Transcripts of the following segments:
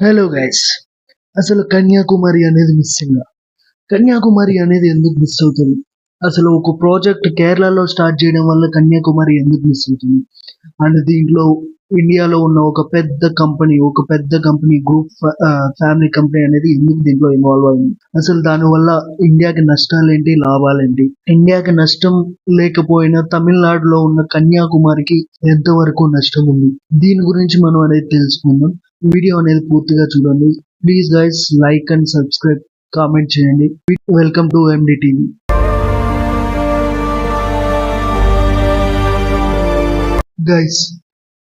Hello guys అసలు కన్యాకుమారి అనేది missing Kanyakumari అనేది ఎందుకు మిస్ అవుతుంది? అసలు ఒక ప్రాజెక్ట్ కేరళలో స్టార్ట్ చేయడం వల్ల కన్యాకుమారి ఎందుకు మిస్ అవుతుంది? అండ్ దీంట్లో ఇండియాలో ఉన్న ఒక పెద్ద కంపెనీ ఒక పెద్ద కంపెనీ గ్రూప్ ఫ్యామిలీ కంపెనీ అనేది ఎందుకు దీంట్లో ఇన్వాల్వ్ అయింది? అసలు దానివల్ల ఇండియాకి నష్టాలు ఏంటి లాభాలు ఏంటి ఇండియాకి నష్టం లేకపోయినా తమిళనాడులో ఉన్న కన్యాకుమారికి ఎంతవరకు నష్టం ఉంది? దీని గురించి మనం అనేది తెలుసుకుందాం. వీడియో అనేది పూర్తిగా చూడండి. Please guys like and subscribe comment చేయండి. Welcome to MD TV guys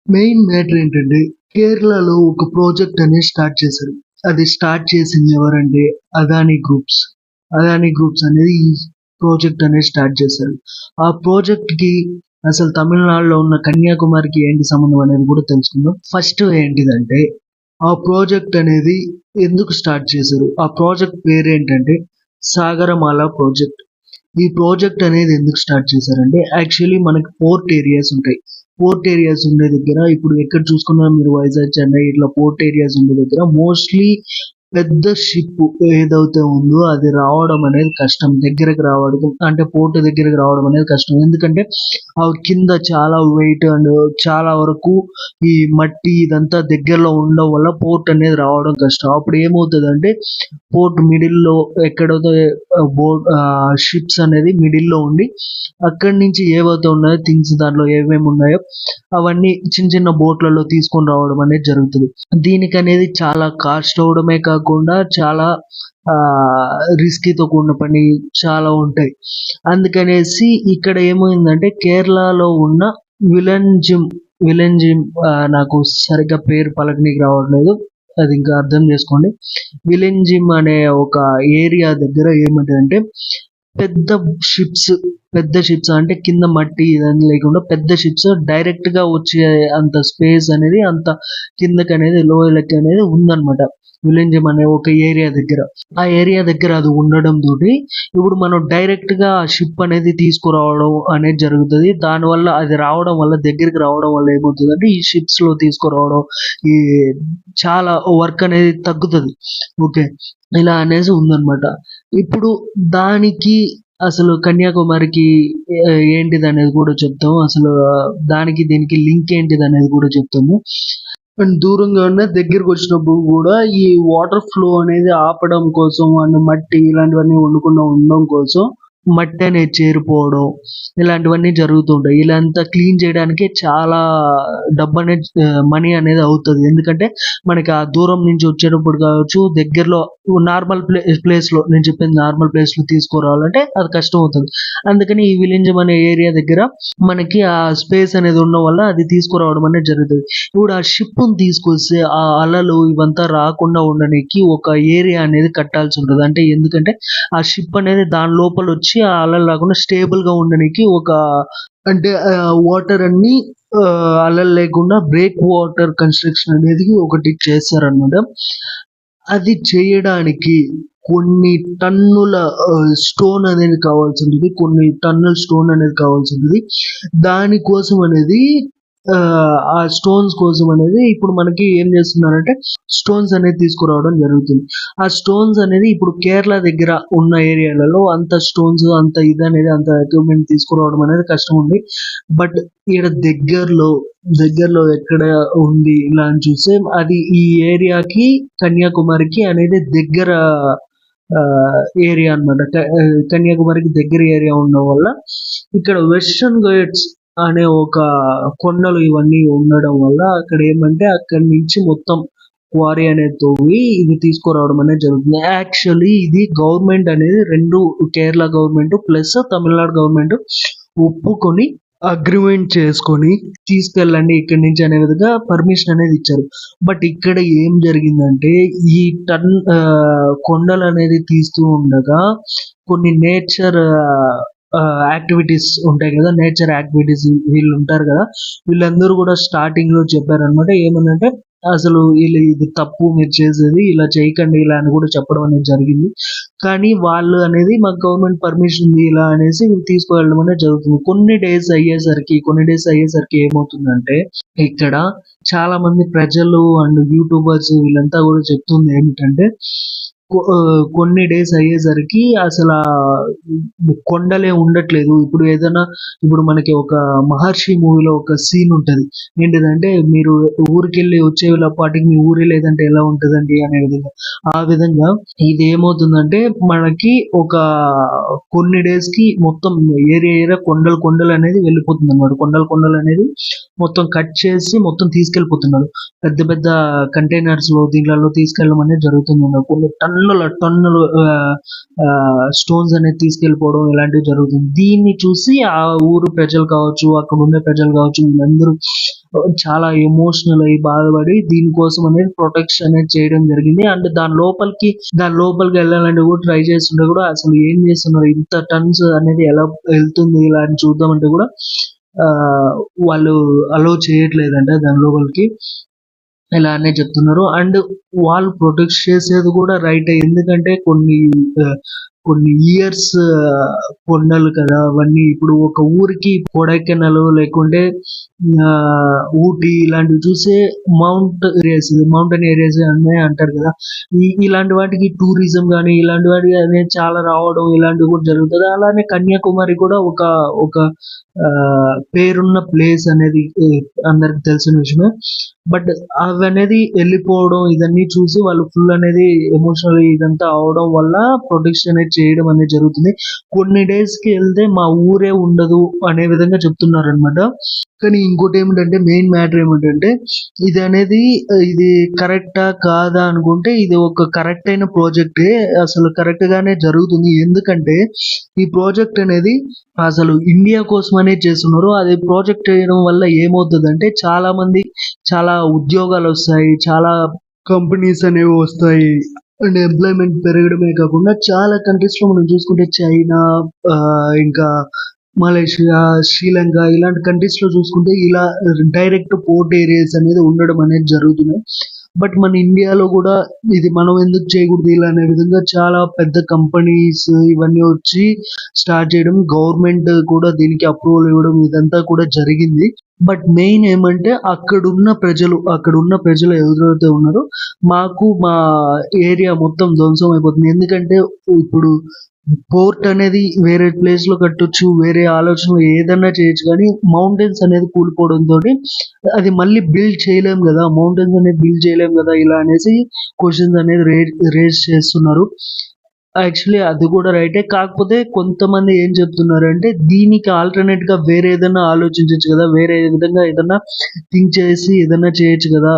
main matter ఏంటంటే కేరళలో ఒక ప్రాజెక్ట్ అనేది స్టార్ట్ చేశారు. అది స్టార్ట్ చేసింది ఎవరంటే అదానీ గ్రూప్స్ అదానీ గ్రూప్స్ అనేది ఈ ప్రాజెక్ట్ అనేది స్టార్ట్ చేశారు. ఆ ప్రాజెక్ట్కి అసలు తమిళనాడులో ఉన్న కన్యాకుమారికి ఏంటి సంబంధం అనేది కూడా తెలుసుకుందాం. ఫస్ట్ ఏంటిదంటే ఆ ప్రాజెక్ట్ అనేది ఎందుకు స్టార్ట్ చేశారు? ఆ ప్రాజెక్ట్ పేరు ఏంటంటే సాగరమాల ప్రాజెక్ట్ ఈ ప్రాజెక్ట్ అనేది ఎందుకు స్టార్ట్ చేశారంటే యాక్చువల్లీ మనకి పోర్ట్ ఏరియాస్ ఉంటాయి. పోర్ట్ ఏరియాస్ ఉండే దగ్గర ఇప్పుడు ఎక్కడ చూసుకున్నా మీరు వైజాగ్ చెన్నై ఇట్లా పోర్ట్ ఏరియాస్ ఉండే దగ్గర మోస్ట్లీ పెద్ద షిప్ ఏదైతే ఉందో అది రావడం అనేది కష్టం. దగ్గరకు రావడం అంటే పోర్ట్ దగ్గరకు రావడం అనేది కష్టం. ఎందుకంటే ఆ కింద చాలా వెయిట్ అండ్ చాలా వరకు ఈ మట్టి ఇదంతా దగ్గరలో ఉండడం వల్ల పోర్ట్ అనేది రావడం కష్టం. అప్పుడు ఏమవుతుంది అంటే పోర్ట్ మిడిల్లో ఎక్కడైతే బోట్ షిప్స్ అనేది మిడిల్లో ఉండి అక్కడి నుంచి ఏవైతే ఉన్నాయో థింగ్స్ దాంట్లో ఏమేమి ఉన్నాయో అవన్నీ చిన్న చిన్న బోట్లలో తీసుకొని రావడం అనేది జరుగుతుంది. దీనికి అనేది చాలా కాస్ట్ అవడమే కాకుండా చాలా రిస్కీతో కూడిన పని చాలా ఉంటాయి. అందుకనేసి ఇక్కడ ఏమైందంటే కేరళలో ఉన్న విలన్ జిమ్ విలన్ జిమ్ నాకు సరిగ్గా పేరు పలకనీకి రావట్లేదు అది ఇంకా అర్థం చేసుకోండి. విలన్ జిమ్ అనే ఒక ఏరియా దగ్గర ఏమిటంటే పెద్ద షిప్స్ పెద్ద షిప్స్ అంటే కింద మట్టి ఇదని లేకుండా పెద్ద షిప్స్ డైరెక్ట్గా వచ్చే అంత స్పేస్ అనేది అంత కిందకి అనేది లోయలకి అనేది ఉందన్నమాట. విలింజం అనే ఒక ఏరియా దగ్గర. ఆ ఏరియా దగ్గర అది ఉండడం తోటి ఇప్పుడు మనం డైరెక్ట్గా షిప్ అనేది తీసుకురావడం అనేది జరుగుతుంది. దానివల్ల అది రావడం వల్ల దగ్గరికి రావడం వల్ల ఏమవుతుంది అంటే ఈ షిప్స్లో తీసుకురావడం ఈ చాలా వర్క్ అనేది తగ్గుతుంది. ఓకే? ఇలా అనేసి ఉందన్నమాట. ఇప్పుడు దానికి అసలు కన్యాకుమారికి ఏంటిది అనేది కూడా చెప్తాము. అసలు దానికి దీనికి లింక్ ఏంటిది అనేది కూడా చెప్తాము. అండ్ దూరంగా ఉన్న దగ్గరికి వచ్చినప్పుడు కూడా ఈ వాటర్ ఫ్లో అనేది ఆపడం కోసం అండ్ మట్టి ఇలాంటివన్నీ ఉండకుండా ఉండడం కోసం మట్టి అనేది చేరిపోవడం ఇలాంటివన్నీ జరుగుతుంటాయి ఇలాంతా క్లీన్ చేయడానికి చాలా డబ్బు అనేది మనీ అనేది అవుతుంది. ఎందుకంటే మనకి ఆ దూరం నుంచి వచ్చేటప్పుడు కావచ్చు దగ్గరలో నార్మల్ ప్లే ప్లేస్లో నేను చెప్పింది నార్మల్ ప్లేస్లో తీసుకురావాలంటే అది కష్టం అవుతుంది. అందుకని ఈ విలింజం అనే ఏరియా దగ్గర మనకి ఆ స్పేస్ అనేది ఉండడం వల్ల అది తీసుకురావడం అనేది జరుగుతుంది. ఇప్పుడు ఆ షిప్ను తీసుకొస్తే ఆ అలలు ఇవంతా రాకుండా ఉండడానికి ఒక ఏరియా అనేది కట్టాల్సి ఉంటుంది. అంటే ఎందుకంటే ఆ షిప్ అనేది దాని లోపల వచ్చి ఆ అలలు రాకుండా స్టేబుల్గా ఉండడానికి ఒక అంటే వాటర్ అన్ని అలలు లేకుండా బ్రేక్ వాటర్ కన్స్ట్రక్షన్ అనేది ఒకటి చేస్తారనమాట అది చేయడానికి కొన్ని టన్నుల స్టోన్ అనేది కావాల్సి ఉంటుంది. కొన్ని టన్నుల స్టోన్ అనేది కావాల్సి ఉంటుంది. దానికోసం అనేది ఆ స్టోన్స్ కోసం అనేది ఇప్పుడు మనకి ఏం చేస్తున్నారంటే స్టోన్స్ అనేది తీసుకురావడం జరుగుతుంది. ఆ స్టోన్స్ అనేది ఇప్పుడు కేరళ దగ్గర ఉన్న ఏరియాలలో అంత స్టోన్స్ అంత ఇది అనేది అంత ఎక్విప్మెంట్ తీసుకురావడం అనేది కష్టం ఉంది. బట్ ఇక్కడ దగ్గరలో దగ్గరలో ఎక్కడ ఉంది ఇలా అని చూస్తే అది ఈ ఏరియాకి కన్యాకుమారికి అనేది దగ్గర ఏరియా అనమాట కన్యాకుమారికి దగ్గర ఏరియా ఉండడం వల్ల ఇక్కడ వెస్టర్న్ గైడ్స్ అనే ఒక కొండలు ఇవన్నీ ఉండడం వల్ల అక్కడ ఏమంటే అక్కడి నుంచి మొత్తం క్వారీ అనేది తోవి ఇది తీసుకురావడం అనేది జరుగుతుంది. యాక్చువల్లీ ఇది గవర్నమెంట్ అనేది రెండు Kerala government plus Tamil Nadu government ఒప్పుకొని అగ్రిమెంట్ చేసుకొని తీసుకెళ్ళండి ఇక్కడి నుంచి అనే విధంగా పర్మిషన్ అనేది ఇచ్చారు. బట్ ఇక్కడ ఏం జరిగిందంటే ఈ టన్ కొండలు అనేది తీస్తూ ఉండగా కొన్ని నేచర్ యాక్టివిటీస్ ఉంటాయి కదా నేచర్ యాక్టివిటీస్ వీళ్ళు ఉంటారు కదా వీళ్ళందరూ కూడా స్టార్టింగ్లో చెప్పారనమాట ఏమనంటే అసలు వీళ్ళు ఇది తప్పు మీరు చేసేది ఇలా చేయకండి ఇలా అని కూడా చెప్పడం అనేది జరిగింది. కానీ వాళ్ళు అనేది మాకు గవర్నమెంట్ పర్మిషన్ ఉంది ఇలా అనేసి తీసుకువెళ్ళడం అనేది జరుగుతుంది. కొన్ని డేస్ అయ్యేసరికి కొన్ని డేస్ అయ్యేసరికి ఏమవుతుందంటే ఇక్కడ చాలా మంది ప్రజలు అండ్ యూట్యూబర్స్ వీళ్ళంతా కూడా చెప్తుంది ఏమిటంటే కొన్ని డేస్ అయ్యేసరికి అసలు కొండలే ఉండట్లేదు. ఇప్పుడు ఏదైనా ఇప్పుడు మనకి ఒక మహర్షి మూవీలో ఒక సీన్ ఉంటుంది. ఏంటిదంటే మీరు ఊరికి వెళ్ళి వచ్చే పాటికి మీ ఊరే లేదంటే ఎలా ఉంటుందండి అనే విధంగా. ఆ విధంగా ఇది ఏమవుతుందంటే మనకి ఒక కొన్ని డేస్కి మొత్తం ఏరియా ఏరియా కొండలు కొండలు అనేది వెళ్ళిపోతుంది అనమాట కొండలు కొండలు అనేది మొత్తం కట్ చేసి మొత్తం తీసుకెళ్ళిపోతున్నారు పెద్ద పెద్ద కంటైనర్స్లో దీంట్లో తీసుకెళ్ళడం అనేది జరుగుతుంది అన్నమాట. టన్ టన్నుల టన్నులు స్టోన్స్ అనేది తీసుకెళ్ళిపోవడం ఇలాంటివి జరుగుతుంది. దీన్ని చూసి ఆ ఊరు ప్రజలు కావచ్చు అక్కడ ఉండే ప్రజలు కావచ్చు వీళ్ళందరూ చాలా ఎమోషనల్ అయ్యి బాధపడి దీనికోసం అనేది ప్రొటెక్షన్ అనేది చేయడం జరిగింది. అండ్ దాని లోపలికి దాని లోపలికి వెళ్ళాలంటే కూడా ట్రై చేస్తుంటే కూడా అసలు ఏం చేస్తున్నారు? ఇంత టన్స్ అనేది ఎలా వెళ్తుంది ఇలా అని చూద్దామంటే కూడా వాళ్ళు అలో చేయట్లేదంట దాని లోపలికి. ఇలా అనే చెప్తున్నారు. అండ్ వాళ్ళు ప్రొటెక్ట్ చేసేది కూడా రైట్ ఎందుకంటే కొన్ని కొన్ని ఇయర్స్ కొండలు కదా అవన్నీ ఇప్పుడు ఒక ఊరికి కొడైకెనాల్ లేకుంటే ఊటీ ఇలాంటివి చూసే మౌంట్ ఏరియాస్ మౌంటైన్ ఏరియాస్ అనే అంటారు కదా. ఇలాంటి వాటికి టూరిజం కానీ ఇలాంటి వాటికి అనేది చాలా రావడం ఇలాంటివి కూడా జరుగుతుంది. అలానే కన్యాకుమారి కూడా ఒక ఒక పేరున్న ప్లేస్ అనేది అందరికి తెలిసిన విషయమే. బట్ అవి అనేది వెళ్ళిపోవడం ఇదన్నీ చూసి వాళ్ళు ఫుల్ అనేది ఎమోషనల్ ఇదంతా అవడం వల్ల ప్రొటెక్షన్ అనేది చేయడం అనేది జరుగుతుంది. కొన్ని డేస్కి వెళ్తే మా ఊరే ఉండదు అనే విధంగా చెప్తున్నారు అనమాట కానీ ఇంకోటి ఏమిటంటే మెయిన్ మ్యాటర్ ఏమిటంటే ఇది అనేది ఇది కరెక్టా కాదా అనుకుంటే ఇది ఒక కరెక్ట్ అయిన ప్రాజెక్టే అసలు కరెక్ట్ గానే జరుగుతుంది. ఎందుకంటే ఈ ప్రాజెక్ట్ అనేది అసలు ఇండియా కోసమనే చేస్తున్నారు. అది ప్రాజెక్ట్ చేయడం వల్ల ఏమవుతుందంటే చాలా మంది చాలా ఉద్యోగాలు వస్తాయి చాలా కంపెనీస్ అనేవి వస్తాయి. అండ్ ఎంప్లాయ్మెంట్ పెరగడమే కాకుండా చాలా కంట్రీస్లో మనం చూసుకుంటే చైనా ఆ, ఇంకా మలేషియా శ్రీలంక ఇలాంటి కంట్రీస్లో చూసుకుంటే ఇలా డైరెక్ట్ పోర్ట్ ఏరియాస్ అనేది ఉండడం అనేది జరుగుతున్నాయి. బట్ మన ఇండియాలో కూడా ఇది మనం ఎందుకు చేయకూడదు ఇలా అనే విధంగా చాలా పెద్ద కంపెనీస్ ఇవన్నీ వచ్చి స్టార్ట్ చేయడం గవర్నమెంట్ కూడా దీనికి అప్రూవల్ ఇవ్వడం ఇదంతా కూడా జరిగింది. బట్ మెయిన్ ఏమంటే అక్కడున్న ప్రజలు అక్కడున్న ప్రజలు ఎవరైతే ఉన్నారో మాకు మా ఏరియా మొత్తం ధ్వంసం అయిపోతుంది. ఎందుకంటే ఇప్పుడు పోర్ట్ అనేది వేరే ప్లేస్లో కట్టొచ్చు వేరే ఆలోచనలు ఏదన్నా చేయొచ్చు కానీ మౌంటైన్స్ అనేది కూలిపోవడంతో అది మళ్ళీ బిల్డ్ చేయలేం కదా. మౌంటైన్స్ అనేది బిల్డ్ చేయలేం కదా ఇలా అనేసి క్వశ్చన్స్ అనేది రేజ్ రేజ్ చేస్తున్నారు. యాక్చువల్లీ అది కూడా రైటే కాకపోతే కొంతమంది ఏం చెప్తున్నారు అంటే దీనికి ఆల్టర్నేట్గా వేరే ఏదైనా ఆలోచించవచ్చు కదా. వేరే విధంగా ఏదైనా థింక్ చేసి ఏదైనా చేయొచ్చు కదా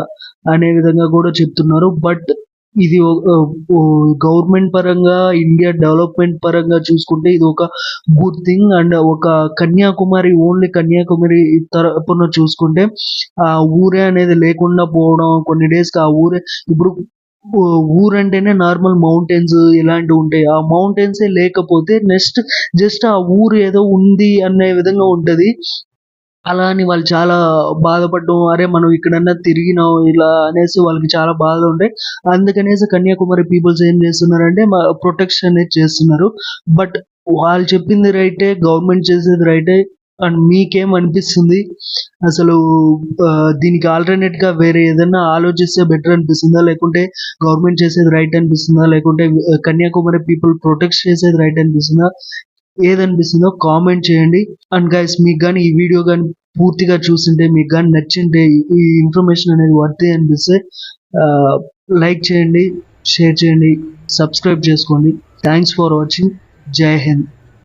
అనే విధంగా కూడా చెప్తున్నారు. బట్ ఇది గవర్నమెంట్ పరంగా ఇండియా డెవలప్మెంట్ పరంగా చూసుకుంటే ఇది ఒక గుడ్ థింగ్. అండ్ ఒక కన్యాకుమారి ఓన్లీ కన్యాకుమారి తరపున చూసుకుంటే ఆ ఊరే అనేది లేకుండా పోవడం కొన్ని డేస్కి ఆ ఊరే ఇప్పుడు ఊరంటేనే నార్మల్ మౌంటైన్స్ ఇలాంటివి ఉంటాయి. ఆ మౌంటైన్సే లేకపోతే నెక్స్ట్ జస్ట్ ఆ ఊరు ఏదో ఉంది అనే విధంగా ఉంటుంది. అలా అని వాళ్ళు చాలా బాధపడడం అరే మనం ఇక్కడన్నా తిరిగినాం ఇలా అనేసి వాళ్ళకి చాలా బాధ ఉంటాయి. అందుకనేసి కన్యాకుమారి పీపుల్స్ ఏం చేస్తున్నారంటే ప్రొటెక్షన్ అనేది చేస్తున్నారు. బట్ వాళ్ళు చెప్పింది రైటే గవర్నమెంట్ చేసేది రైటే అండ్ మీకేం అనిపిస్తుంది? అసలు దీనికి ఆల్టర్నేట్గా వేరే ఏదైనా ఆలోచిస్తే బెటర్ అనిపిస్తుందా? లేకుంటే గవర్నమెంట్ చేసేది రైట్ అనిపిస్తుందా? లేకుంటే కన్యాకుమారి పీపుల్ ప్రొటెక్ట్ చేసేది రైట్ అనిపిస్తుందా? ఏదనిపిస్తుందో కామెంట్ చేయండి. అండ్ గైస్ మీకు కానీ ఈ వీడియో కానీ పూర్తిగా చూసింటే మీకు కానీ నచ్చింటే ఈ ఇన్ఫర్మేషన్ అనేది వర్తే అనిపిస్తే లైక్ చేయండి షేర్ చేయండి సబ్స్క్రైబ్ చేసుకోండి. థ్యాంక్స్ ఫర్ వాచింగ్ జై హింద్